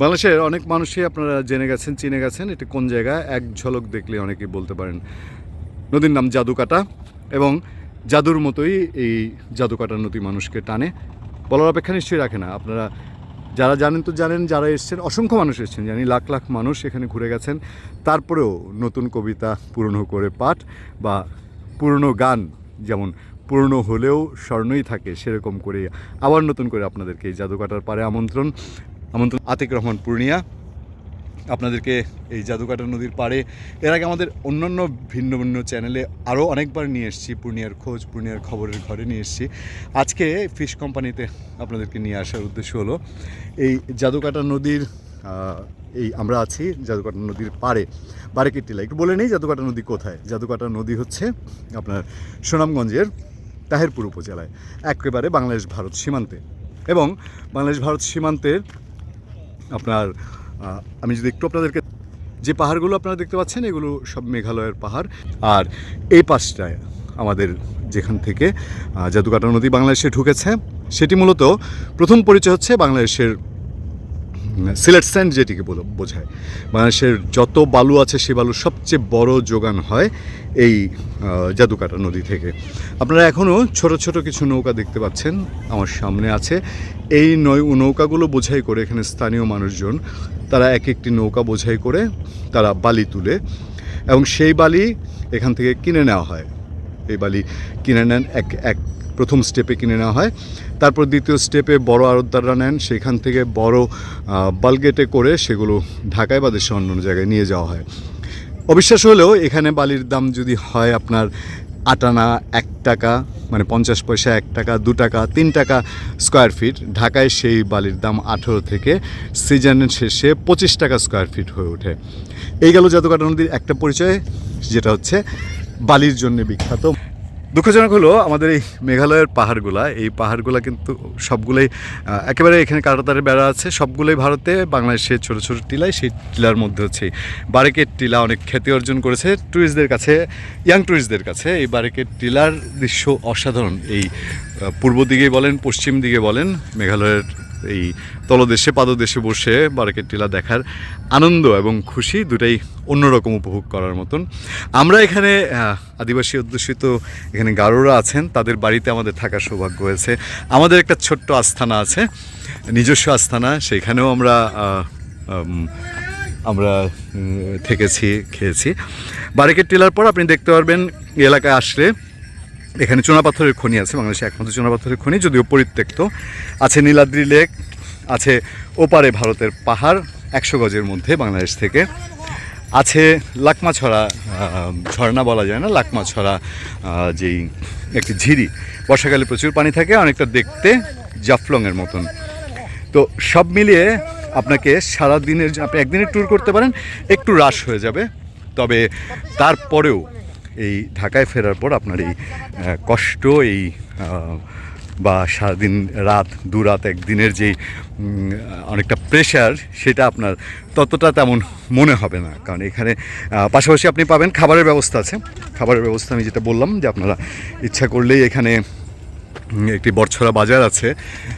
বাংলাদেশের অনেক মানুষই আপনারা জেনে গেছেন, চিনে গেছেন এটি কোন জায়গা এক ঝলক দেখলে অনেকেই বলতে পারেন নদীর নাম জাদুকাটা এবং জাদুর মতোই এই জাদুকাটা নদী মানুষকে টানে। বলার অপেক্ষা নিশ্চয়ই রাখে না। আপনারা যারা জানেন তো জানেন, যারা এসছেন, অসংখ্য মানুষ এসছেন। জানি লাখ লাখ মানুষ এখানে ঘুরে গেছেন। তারপরেও নতুন কবিতা, পুরনো করে পাঠ বা পুরনো গান যেমন পুরনো হলেও স্বর্ণই থাকে, সেরকম করে আবার নতুন করে আপনাদেরকে এই জাদুকাটার পারে আমন্ত্রণ। আমন্ত্রণ, আতিক রহমান পূর্ণিয়া। আপনাদেরকে এই জাদুকাটা নদীর পাড়ে, এর আগে আমাদের অন্যান্য ভিন্ন ভিন্ন চ্যানেলে আরও অনেকবার নিয়ে এসেছি, পূর্ণিয়ার খোঁজ, পূর্ণিয়ার খবরের ঘরে নিয়ে এসেছি। আজকে ফিশ কোম্পানিতে আপনাদেরকে নিয়ে আসার উদ্দেশ্য হলো, এই জাদুকাটা নদীর এই আমরা আছি জাদুকাটা নদীর পাড়ে বারেকের টিলা একটু বলে নেই জাদুকাটা নদী কোথায়? জাদুকাটা নদী হচ্ছে আপনার সুনামগঞ্জের তাহেরপুর উপজেলায়, একেবারে বাংলাদেশ ভারত সীমান্তে। এবং বাংলাদেশ ভারত সীমান্তের আপনার আমি যদি একটু আপনাদেরকে, যে পাহাড়গুলো আপনারা দেখতে পাচ্ছেন, এগুলো সব মেঘালয়ের পাহাড়। আর এই পাশটায় আমাদের যেখান থেকে জাদুকাটা নদী বাংলাদেশে ঢুকেছে, সেটি মূলত প্রথম পরিচয় হচ্ছে বাংলাদেশের সিলেট স্যান্ড যেটিকে বোঝায়। বাংলাদেশের যত বালু আছে, সে বালুর সবচেয়ে বড় যোগান হয় এই জাদুকাটা নদী থেকে। আপনারা এখনও ছোট ছোট কিছু নৌকা দেখতে পাচ্ছেন, আমার সামনে আছে। এই নৌ, নৌকাগুলো বোঝাই করে এখানে স্থানীয় মানুষজন, তারা এক একটি নৌকা বোঝাই করে তারা বালি তুলে এবং সেই বালি এখান থেকে কিনে নেওয়া হয়। এই বালি কিনে নেন এক এক প্রথম স্টেপে কিনে নেওয়া হয়। তারপর দ্বিতীয় স্টেপে বড় আড়তদাররা নেন। সেখান থেকে বড় বালগেটে করে সেগুলো ঢাকায় বা দেশে অন্য জায়গায় নিয়ে যাওয়া হয়। অবিশ্বাস হলেও এখানে বালির দাম যদি হয় আপনার আটানা এক টাকা মানে পঞ্চাশ পয়সা এক টাকা, দু টাকা, তিন টাকা স্কোয়ার ফিট ঢাকায় সেই বালির দাম আঠেরো থেকে সিজনের শেষে পঁচিশ টাকা স্কোয়ার ফিট হয়ে ওঠে। এই গেল জাদুকাটা নদীর একটা পরিচয়, যেটা হচ্ছে বালির জন্য বিখ্যাত দুঃখজনক হলো আমাদের এই মেঘালয়ের পাহাড়গুলা। এই পাহাড়গুলা কিন্তু সবগুলোই একেবারে এখানে কাটাতারের বেড়া আছে। সবগুলোই ভারতে বাংলাদেশের ছোট ছোট টিলায়, সেই টিলার মধ্যে হচ্ছে বারেকের টিলা অনেক খ্যাতি অর্জন করেছে ট্যুরিস্টদের কাছে, ইয়াং ট্যুরিস্টদের কাছে। এই বারেকের টিলার দৃশ্য অসাধারণ। এই পূর্ব দিকে বলেন, পশ্চিম দিকে বলেন, মেঘালয়ের এই তলদেশে, পাদদেশে বসে বারেকের টিলা দেখার আনন্দ এবং খুশি দুটাই অন্যরকম উপভোগ করার মতন। আমরা এখানে আদিবাসী অধ্যুষিত এখানে গারোরা আছেন, তাদের বাড়িতে আমাদের থাকার সৌভাগ্য হয়েছে। আমাদের একটা ছোট্ট আস্থানা আছে, নিজস্ব আস্থানা, সেখানেও আমরা আমরা থেকেছি, খেয়েছি। বারেকের টিলার পর আপনি দেখতে পারবেন এলাকায় আসলে এখানে চুনাপাথরের খনি আছে, বাংলাদেশে একমাত্র চুনাপাথরের খনি, যদিও পরিত্যক্ত। আছে নীলাদ্রি লেক, আছে ওপারে ভারতের পাহাড়, একশো গজের মধ্যে বাংলাদেশ থেকে। আছে লাকমাছড়া ঝর্ণা বলা যায় না, লাকমাছড়া যেই একটি ঝিরি। বর্ষাকালে প্রচুর পানি থাকে, অনেকটা দেখতে জাফলংয়ের মতন। তো সব মিলিয়ে আপনাকে সারা দিনের আপনি একদিনের ট্যুর করতে পারেন, একটু রাশ হয়ে যাবে। তবে তারপরেও এই ঢাকায় ফেরার পর আপনার এই কষ্ট এই বা সারাদিন রাত দু রাত একদিনের উম, অনেকটা প্রেশার সেটা আপনার ততটা তেমন মনে হবে না। কারণ এখানে পাশাপাশি আপনি পাবেন খাবারের ব্যবস্থা আছে। খাবারের ব্যবস্থা আমি যেটা বললাম যে আপনারা ইচ্ছা করলেই এখানে একটি বরছড়া বাজার আছে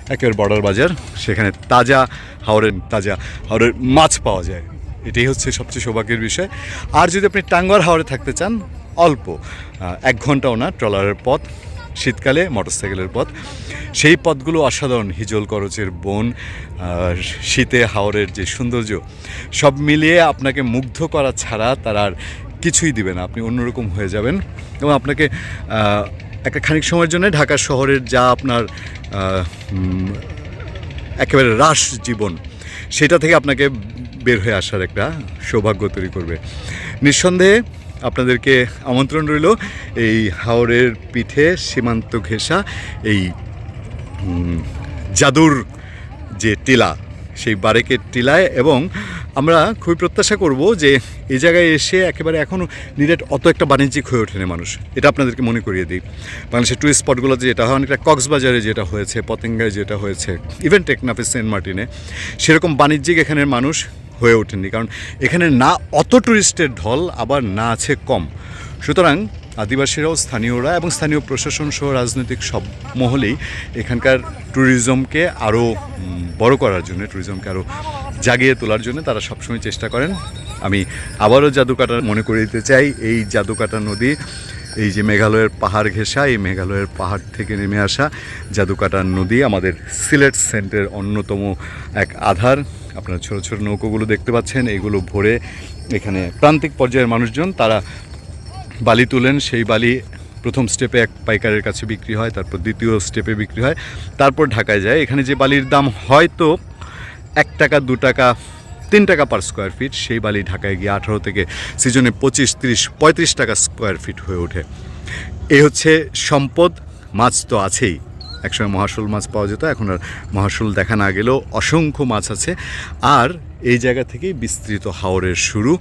একের বর্ডার বাজার। সেখানে তাজা হাওড়ের তাজা হাওড়ের মাছ পাওয়া যায়। এটাই হচ্ছে সবচেয়ে সৌভাগ্যের বিষয়। আর যদি আপনি টাঙ্গার হাওড়ে থাকতে চান অল্প। এক ঘন্টাও না, ট্রলারের পথ, শীতকালে মোটরসাইকেলের পথ। সেই পথগুলো অসাধারণ, হিজল করচের বন শীতে হাওড়ের যে সৌন্দর্য, সব মিলিয়ে আপনাকে মুগ্ধ করা ছাড়া তার আর কিছুই দিবে না। আপনি অন্যরকম হয়ে যাবেন এবং আপনাকে একটা খানিক সময়ের জন্য ঢাকা শহরের যা আপনার একেবারে রাস জীবন, সেটা থেকে আপনাকে বের হয়ে আসার একটা সৌভাগ্য তৈরি করবে। নিঃসন্দেহে আপনাদেরকে আমন্ত্রণ রইল। এই হাওড়ের পিঠে সীমান্ত ঘেঁষা এই জাদুর যে টিলা, সেই বারেকের টিলায় এবং আমরা খুবই প্রত্যাশা করব যে এই জায়গায় এসে একেবারে এখনও নিরেট অত একটা বাণিজ্যিক হয়ে ওঠেনি মানুষ। এটা আপনাদেরকে মনে করিয়ে দিই। বাংলাদেশের টুরিস্ট স্পটগুলোতে যেটা হয়, অনেকটা কক্সবাজারে যেটা হয়েছে, পতেঙ্গায় যেটা হয়েছে ইভেন টেকনাফে সেন্ট মার্টিনে। সেরকম বাণিজ্যিক এখানের মানুষ হয়ে ওঠেনি কারণ এখানে না অত টুরিস্টের ঢল, আবার না আছে কম। সুতরাং আদিবাসীরাও, স্থানীয়রা এবং স্থানীয় প্রশাসন সহ রাজনৈতিক সব মহলেই এখানকার ট্যুরিজমকে আরও বড় করার জন্য, ট্যুরিজমকে আরও জাগিয়ে তোলার জন্য তারা সবসময় চেষ্টা করেন। আমি আবারও জাদুকাটা মনে করে দিতে চাই, এই জাদুকাটা নদী, এই যে মেঘালয়ের পাহাড় ঘেঁষা, এই মেঘালয়ের পাহাড় থেকে নেমে আসা জাদুকাটা নদী আমাদের সিলেট সেন্টের অন্যতম এক আধার। আপনারা ছোট ছোট নৌকোগুলো দেখতে পাচ্ছেন, এগুলো ভরে এখানে প্রান্তিক পর্যায়ের মানুষজন, তারা বালি তুলেন, সেই বালি প্রথম স্টেপে এক পাইকারের কাছে বিক্রি হয়, তারপর দ্বিতীয় স্টেপে বিক্রি হয়, তারপর ঢাকায় যায়। এখানে যে বালির দাম হয়তো এক টাকা, দু টাকা, তিন টাকা পার স্কোয়ার ফিট সেই বালি ঢাকায় গিয়ে আঠারো থেকে সিজনে পঁচিশ, তিরিশ, পঁয়ত্রিশ টাকা স্কোয়ার ফিট হয়ে ওঠে। এই হচ্ছে সম্পদ, মাছ তো আছেই। একসময় মহাশোল মাছ পাওয়া যেত, এখন আর মহাশোল দেখা না গেলেও অসংখ্য মাছ আছে। আর এই জায়গা থেকেই বিস্তৃত হাওরের শুরু।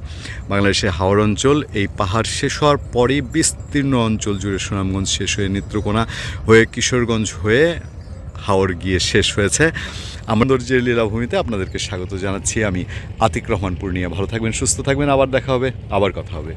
বাংলাদেশে হাওর অঞ্চল, এই পাহাড় শেষ হওয়ার পরেই বিস্তীর্ণ অঞ্চল জুড়ে সুনামগঞ্জ শেষ হয়ে নেত্রকোনা হয়ে কিশোরগঞ্জ হয়ে হাওর গিয়ে শেষ হয়েছে। আমাদের যে লীলাভূমিতে আপনাদেরকে স্বাগত জানাচ্ছি। আমি আতিক রহমান পূর্ণিয়া। ভালো থাকবেন, সুস্থ থাকবেন। আবার দেখা হবে, আবার কথা হবে।